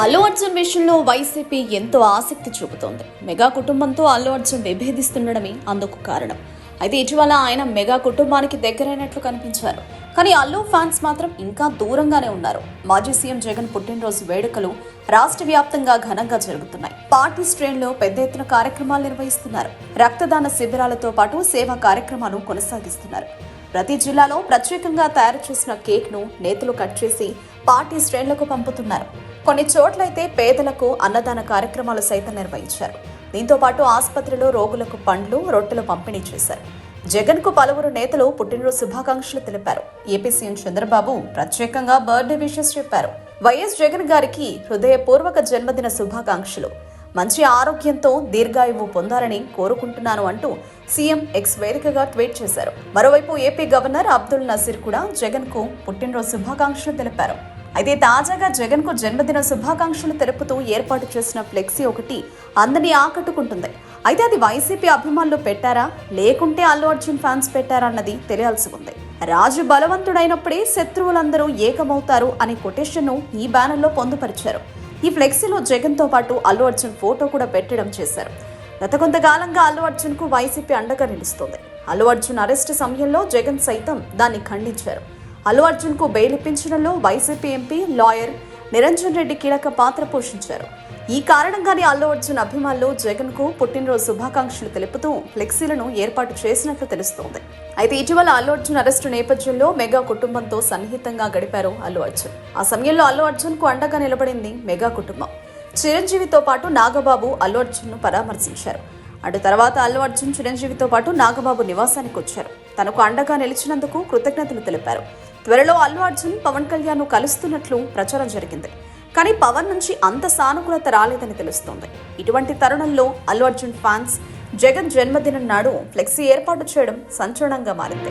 అల్లు అర్జున్ విషయంలో వైసీపీ ఎంతో ఆసక్తి చూపుతోంది. మెగా కుటుంబంతో అల్లు అర్జున్ విభేదిస్తుండడమే అందుకు కారణం. అయితే ఇటీవల ఆయన మెగా కుటుంబానికి దగ్గరైనట్లు కనిపించారు. కానీ అల్లు ఫ్యాన్స్ మాత్రం ఇంకా దూరంగానే ఉన్నారు. మాజీ సీఎం జగన్ పుట్టినరోజు వేడుకలు రాష్ట్ర వ్యాప్తంగా ఘనంగా జరుగుతున్నాయి. పార్టీ శ్రేణిలో పెద్ద ఎత్తున కార్యక్రమాలు నిర్వహిస్తున్నారు. రక్తదాన శిబిరాలతో పాటు సేవా కార్యక్రమాలు కొనసాగిస్తున్నారు. ప్రతి జిల్లాలో ప్రత్యేకంగా తయారు చేసిన కేక్ను నేతలు కట్ చేసి పార్టీ శ్రేణులకు పంపుతున్నారు. కొన్ని చోట్లయితే పేదలకు అన్నదాన కార్యక్రమాలు సైతం నిర్వహించారు. దీంతో పాటు ఆసుపత్రిలో రోగులకు పండ్లు రొట్టెలు పంపిణీ చేశారు. జగన్కు పలువురు నేతలు పుట్టినరోజు శుభాకాంక్షలు తెలిపారు. ఏపీ సీఎం చంద్రబాబు ప్రత్యేకంగా బర్త్డే విషెస్ చెప్పారు. వైఎస్ జగన్ గారికి హృదయపూర్వక జన్మదిన శుభాకాంక్షలు. మంచి ఆరోగ్యంతో దీర్ఘాయువు పొందాలని కోరుకుంటున్నాను అంటూ సీఎం ఎక్స్ వేదికగా ట్వీట్ చేశారు. మరోవైపు ఏపీ గవర్నర్ అబ్దుల్ నజీర్ కూడా జగన్కు పుట్టినరోజు శుభాకాంక్షలు తెలిపారు. అయితే తాజాగా జగన్కు జన్మదిన శుభాకాంక్షలు తెలుపుతూ ఏర్పాటు చేసిన ఫ్లెక్సీ ఒకటి అందరినీ ఆకట్టుకుంటుంది. అయితే అది వైసీపీ అభిమానులు పెట్టారా? లేకుంటే అల్లు అర్జున్ ఫ్యాన్స్ పెట్టారా అన్నది తెలియాల్సి ఉంది. రాజు బలవంతుడైనప్పుడే శత్రువులందరూ ఏకమవుతారు అనే కొటేషన్ను ఈ బ్యానర్లో పొందుపరిచారు. ఈ ఫ్లెక్సీలో జగన్తో పాటు అల్లు అర్జున్ ఫోటో కూడా పెట్టడం చేశారు. గత కొంతకాలంగా అల్లు అర్జున్కు వైసీపీ అండగా నిలుస్తోంది. అల్లు అర్జున్ అరెస్టు సమయంలో జగన్ సైతం దాన్ని ఖండించారు. అల్లు అర్జున్కు bail ఇప్పించడంలో YCP MP lawyer Niranjan Reddy కీలక పాత్ర పోషించారు. ఈ కారణంగానే అల్లు అర్జున్ అభిమానులు జగన్కు పుట్టినరోజు శుభాకాంక్షలు తెలుపుతూ ఫ్లెక్సీలను ఏర్పాటు చేసినట్లు తెలుస్తోంది. అయితే ఇటీవల అల్లు అర్జున్ అరెస్టు నేపథ్యంలో మెగా కుటుంబంతో సన్నిహితంగా గడిపారు అల్లు అర్జున్. ఆ సమయంలో అల్లు అర్జున్కు అండగా నిలబడింది మెగా కుటుంబం. చిరంజీవితో పాటు నాగబాబు అల్లు అర్జున్ను పరామర్శించారు. అటు తర్వాత అల్లు అర్జున్ చిరంజీవితో పాటు నాగబాబు నివాసానికి వచ్చారు తనకు అండగా నిలిచినందుకు కృతజ్ఞతలు తెలిపారు. త్వరలో అల్లు అర్జున్ పవన్ కళ్యాణ్ కలుస్తున్నట్లు ప్రచారం జరిగింది. కానీ పవన్ నుంచి అంత సానుకూలత రాలేదని తెలుస్తోంది. ఇటువంటి తరుణంలో అల్లు అర్జున్ ఫ్యాన్స్ జగన్ జన్మదినం నాడు ఫ్లెక్సీ ఏర్పాటు చేయడం సంచలనంగా మారింది.